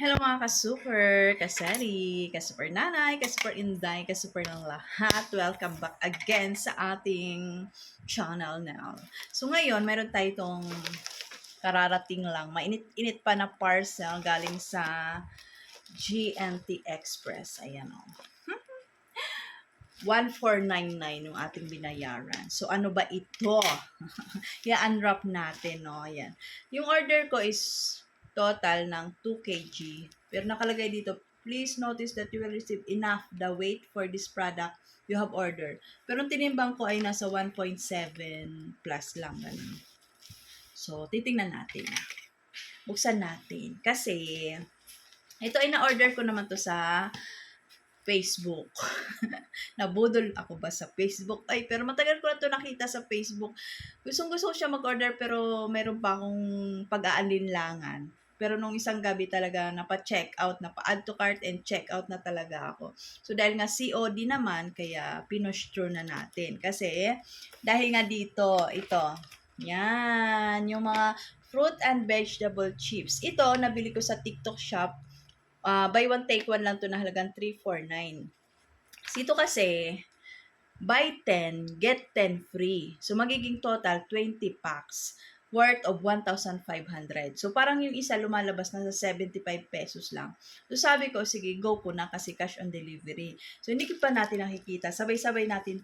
Hello mga ka-super, kasari, ka-super nanay, ka-super inday, ka-super ng lahat. Welcome back again sa ating channel now. So ngayon, meron tayo itong kararating lang. Mainit-init pa na parcel galing sa GNT Express. Ayan o. 1499 yung ating binayaran. So, ano ba ito? I-unwrap natin, no? Ayan. Yung order ko is total ng 2 kg. Pero nakalagay dito, please notice that you will receive enough the weight for this product you have ordered. Pero ang tinimbang ko ay nasa 1.7 plus lang. Ganun. So, titingnan natin. Buksan natin. Kasi, ito ay na-order ko naman to sa Facebook. Nabudol ako ba sa Facebook? Ay, pero matagal ko na to nakita sa Facebook. Gustong gusto ko siya mag-order pero meron pa akong pag-aalinlangan. Pero nung isang gabi talaga napa-check out, napa-add to cart and check out na talaga ako. So dahil nga COD naman, kaya pinush na natin. Kasi dahil nga dito, ito, yan, yung mga fruit and vegetable chips. Ito, nabili ko sa TikTok shop. Uh, buy one, take one lang to na halagang 349. Sito kasi, buy 10, get 10 free. So, magiging total 20 packs worth of 1,500. So, parang yung isa lumalabas na sa 75 pesos lang. So, sabi ko, sige, go ko na kasi cash on delivery. So, hindi pa natin nakikita. Sabay-sabay natin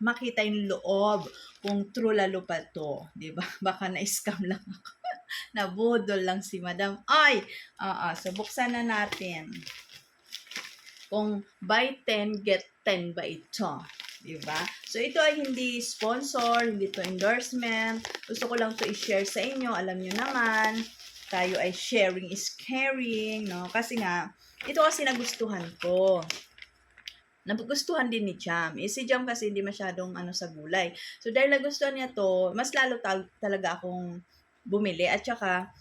makita yung loob kung true lalo pa to. ba Baka na-scam lang ako. Nabudol lang si madam. Ay! Oo, so buksan na natin. Kung buy 10, get 10 ba ito? Diba? So, ito ay hindi sponsor, hindi to endorsement. Gusto ko lang to i-share sa inyo. Alam nyo naman, tayo ay sharing is caring, no? Kasi nga, ito kasi nagustuhan ko. Nagustuhan din ni Jam. Eh, si Jam kasi hindi masyadong ano sa gulay. So, dahil nagustuhan niya to, mas lalo tal- talaga akong bumili. At saka,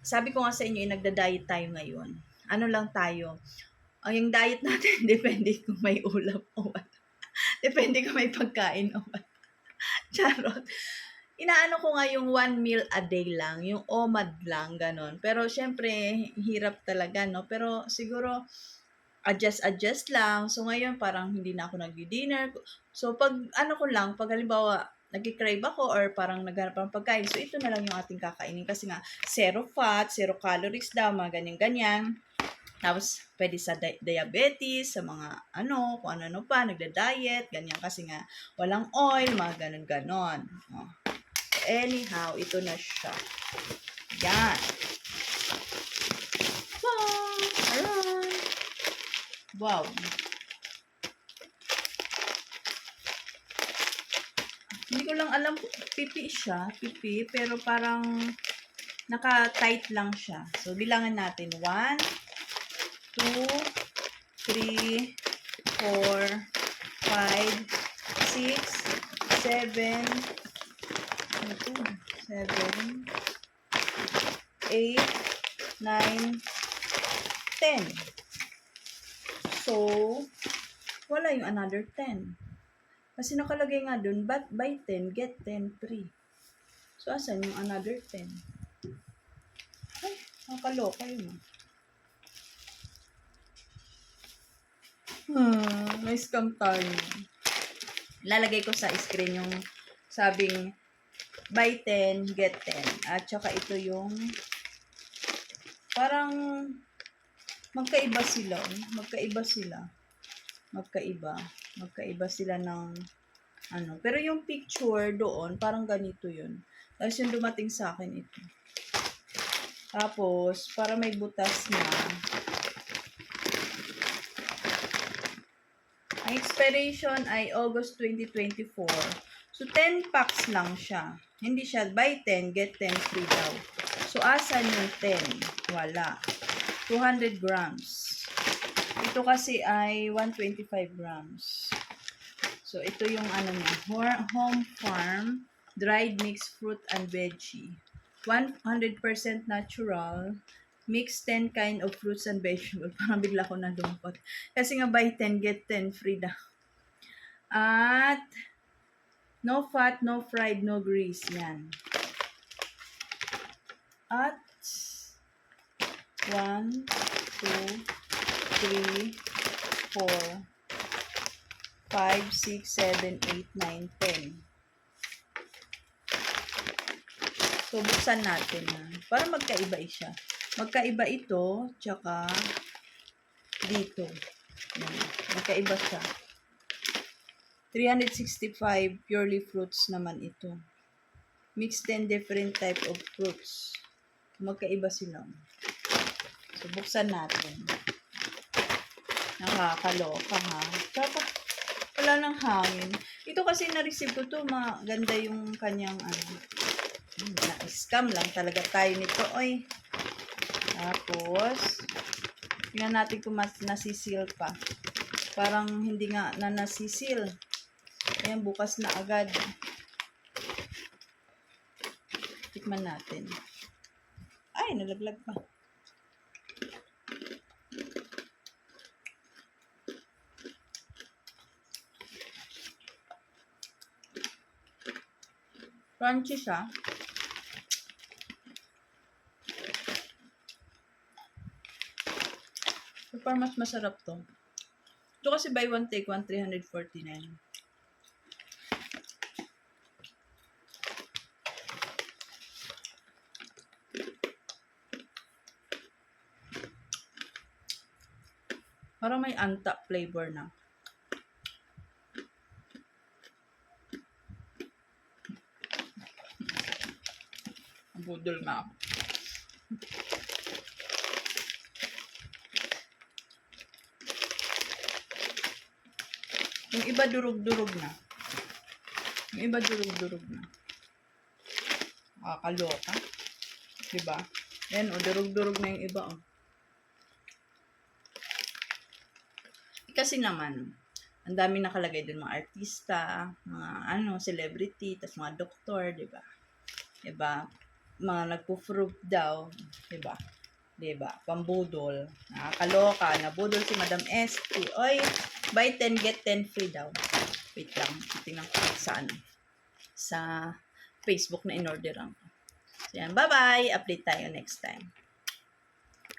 sabi ko nga sa inyo, eh, nagda-diet tayo ngayon. Ano lang tayo? Ang yung diet natin, depende kung may ulam o wala. Depende kung may pagkain o wala. Charot. Inaano ko nga yung one meal a day lang, yung OMAD lang, ganon. Pero, syempre, hirap talaga, no? Pero, siguro, adjust-adjust lang. So, ngayon, parang hindi na ako nag-dinner. So, pag, ano ko lang, pag halimbawa, nag-crave ako or parang naghanap ng pagkain, so ito na lang yung ating kakainin kasi nga, zero fat, zero calories daw, mga ganyan-ganyan. Tapos, pwede sa di- diabetes, sa mga ano, kung ano-ano pa, nagda-diet, ganyan kasi nga, walang oil, mga ganon-ganon. Oh. Anyhow, ito na siya. Yan. Wow! Ayan. Wow. Hindi ko lang alam, pipi siya, pipi, pero parang naka-tight lang siya. So, bilangan natin. 1, 2, 3, 4, 5, 6, 7, 7, 8, 9, 10. So, wala yung another 10. Kasi nakalagay nga dun, but buy 10, get 10 free. So, asan yung another 10? Ay, nakakaloka yun. ah. Hmm, may scam tayo. Lalagay ko sa screen yung sabing buy 10, get 10. At saka ito yung parang magkaiba sila. Magkaiba sila. Magkaiba. Magkaiba sila ng ano. Pero yung picture doon, parang ganito yun. Tapos yung dumating sa akin ito. Tapos, para may butas na, Ang expiration ay August 2024. So, 10 packs lang siya. Hindi siya buy 10, get 10 free daw. So, asan yung 10? Wala. 200 grams. Ito kasi ay 125 grams. So, ito yung ano niya. Home Farm Dried Mixed Fruit and Veggie. 100% natural. Mix 10 kind of fruits and vegetables. Parang bigla ko nadumpot. Kasi nga buy 10, get 10 free daw. At no fat, no fried, no grease. Yan. At 1, 2, 3, 4, 5, 6, 7, 8, 9, 10. So, buksan natin na. Para magkaiba siya. Magkaiba ito, tsaka dito. Magkaiba siya. 365 purely fruits naman ito. Mix 10 different type of fruits. Magkaiba sila. So, buksan natin. Nakakaloka ha. Tapos, wala nang hangin. Ito kasi na-receive ko to, maganda yung kanyang ano. Hmm, Na-scam lang talaga tayo nito, oy. Tapos, tingnan natin kung mas nasisil pa. Parang hindi nga na nasisil. Ayan, bukas na agad. Tikman natin. Ay, nalaglag pa. Crunchy siya. So, mas masarap to. Ito kasi buy one take one, 349. Parang may anta flavor na. Budol nga ako. Yung iba durog-durog na. Yung iba durog-durog na. Nakakaloka. Diba? Yan, o, durog-durog na yung iba, o. Kasi naman, ang dami nakalagay dun mga artista, mga ano, celebrity, tas mga doktor, di ba? Mga nagpo-fruit daw, di ba? Di ba? Pambudol. Nakakaloka. Nabudol si Madam ST. Oy, buy 10, get 10 free daw. Wait lang. Tingnan ko sa ano. Sa Facebook na in-orderan ko. So, yan. Bye-bye. Update tayo next time.